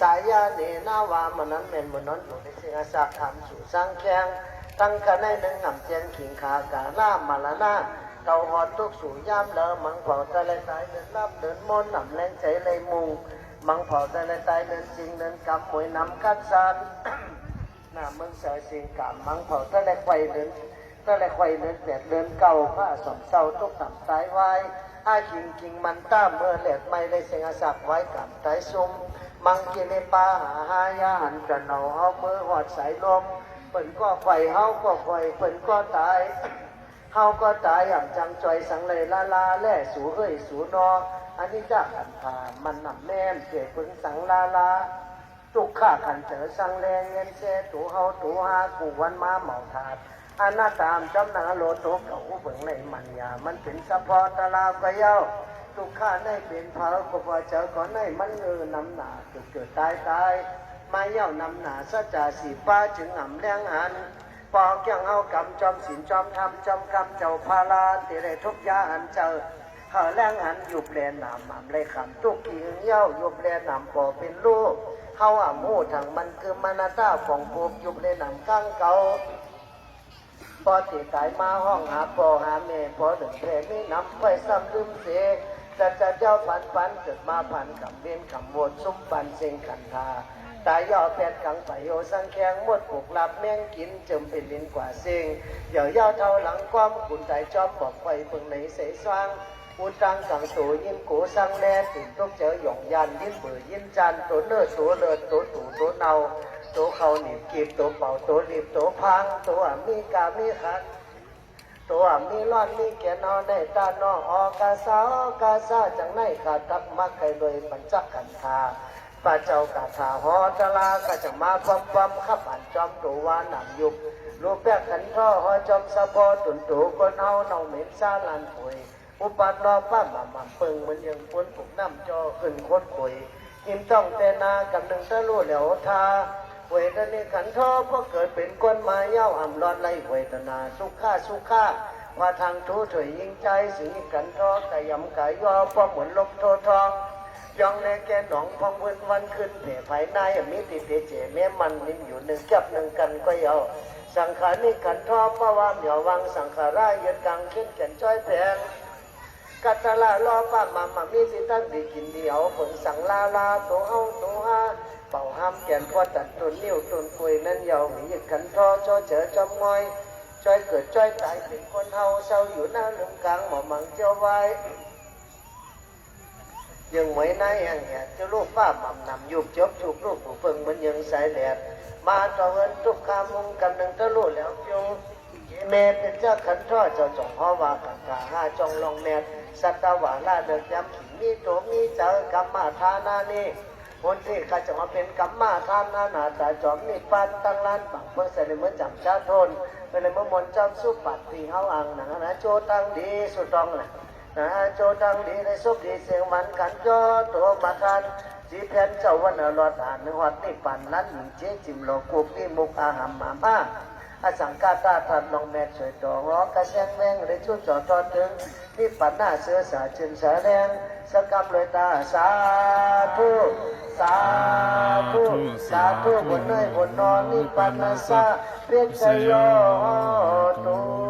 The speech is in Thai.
สายยาเนนาวามันนั้นเป็นมนนั้นอยู่ในเสียงสักทำสู่สร้างแข้งตั้งกันในหนึ่งนำเจียงขิงขากาล่ามาละนาเตาหอดทุกสู่ย่ามเลอมังเผาแต่ละตายเดินรับเดินมนต์นำแรงใจเลยมุงมังเผาแต่ละตายเดินจริงเดินกำมวยนำกัดซานหน้ามึงเสือสิงกามมังเผาแต่ละไฟเดินแต่ละไฟเดินแบบเดินเก่าผ้าสมเศร้าทุกต่ำตายไว้ อาคิงคิงมันต้าเมื่อแหลดไม่ได้เสียงสักไว้กับไตายซุมมังกิเลปาหาหายาหันกระหนาเฮามือหอดสายลมเปิ่นก็ไฟเฮาก็ไฟเปิ่นก็ตายเฮาก็ตายอย่างจังจอยสังเลยลาลาแล่สูเฮ้ยสูนออันนี้จะขันผ่ามันนำแน่นเสียปึงสังลาลาทุกข้าขันเจอสังแรงเงินเสตูเฮาตูหากูวันมาเหมาถาด อันน่าตามจำนาโลโตเก่าเบิ่งในมันยา มันเป็นสะพอตลาวก็เย้าทุกข้าในเป็นเผาก็พอเจอก่อนในมันเออนำหนาเกิดเกิดตายตายมาเย้านำหนาสัจจาสีป้าจึงอ่ำแรงหันปอกยังเอากำจอมสินจอมทำจอมกำเจ้าพาลาติได้ทุกยาอันเจอเฮาแรงหันยุบแลนำหม่ำเลยคำตุกขีเย้ายุบแลนำปอเป็นลูกเฮาอ่ำหูทางมันคือมานาตาของภูมิยุบแลนำก้างเก่า พอติตายมาห้องหาปอหาเมพอถึงเพไม่นำไปซ้ำลืมเสจะจะเจ้าปันปันเกิดมาพันกับเวียนคำวดซุ้มปันเซงขันธาตายย่อแพทย์ขังไปโยสังแขงหมดปลูกลับแมงกินจมเป็นลินกว่าเซงเดี๋ยวย่อเท่าหลังความขุนใจจอมบอกไฟเพิ่งในเสสว่างอุตังสังสูยินกูสังแลติดต้องเจอหยองยันยินเบื่อยินจันตัวเลือตัวเลือดตัวตูตัวเนา ตัวเขาหนีบกีบตัวเป่าตัวรีบตัวพังตัวมีกามีขันตัวมีรอดมีแก่นอในตานอออกาสาออกาสาจังในขาตับมักไก่โดยปัญจักกันทาป้าเจ้ากาถาหอตะลาก็จะมาปั๊มปั๊มขับอันจอมตัววาหนังยุบรูปแปกกันท่อหอจอมสะพอตุนตูคนเอาเนาเหม็นซาลันผุยอุปัตนอป้ามามาเปิงมันยังปนผุกน้ำจอขึ้นโคตรผุยหิมต้องเตนากำนึงตะลู่เหลวทา วทนาขันท้อเพราะเกิดเป็นคนมาเย้าอ่ำร้อนไล่เวทนา สุขาสุขาว่าทางทูถอยยิงใจสิงกันท้อกะยำกะยอเพราะเหมือนลบโททองยองในแกหนองพองเวินวันขึ้นเผ่ภายในมีติเตเจแม่มันนิ่มอยู่หนึ่งจับหนึ่งกันก็เยาสังขารนี่ขันท้อเพราะว่าเหมียววังสังขารายึดกังขึ้นแก่นจ้อยแพงกัตลาลอป้ามามามีสิตั้งดีกินเดียวผลสังลาลาตัวเฮาตัวฮา เป่าห้ามแกนพ่อตัดตุนนิ้วตุนคุยนั่นยาวมียึดกันท่อจอเจอจอมงอยจอยเกิดจอยตายเป็นคนเฮาเศร้าอยู่หน้าลืมกลางหมอมังเจ้าไว้ยังไว้ในแห่งเนี่ยจะลูกป้าหม่ำนำยุบจบถูกลูกผู้เฟิงมันยังสายแหลดมาต่อเงินทุกขามุงกำลังตะลุแล้วยงแม่เป็นเจ้าขันท่อเจ้าจงพ่อว่าขันกาห้าจงลองแม่สัตวาลาเดิกย้ำขีมีโตมีเจอกรรมาทานานี่ คนที่ข้าจะมาเป็นกรรมาทานานาตาจอมนิพพานตั้งล้านปักเมื่อเสด็จเมื่อจำชาทนเป็นเลยเมื่อมนจำสุปัตตีเฮาอังนะนะโจตังดีสุดตองนะนะโจตังดีในสุปดีเสียงมันกันจอตัวมาทันจีแพนเจ้าวันอรอดอ่านหอดนี่ปันนั้นเจ๊จิมโลกุกนี่มุกอาหามมามา อสังกาตาทันลองแม่ช่วยต่อรอกระแซงแมงเลยช่วยจอดตอนถึงนี่ปัญหาเสือสาจึงสาแดงสกำเลยตาสาธุสาธุสาธุบนเนยบนนอนนี่ปัญหาสาเพียงชโยตุ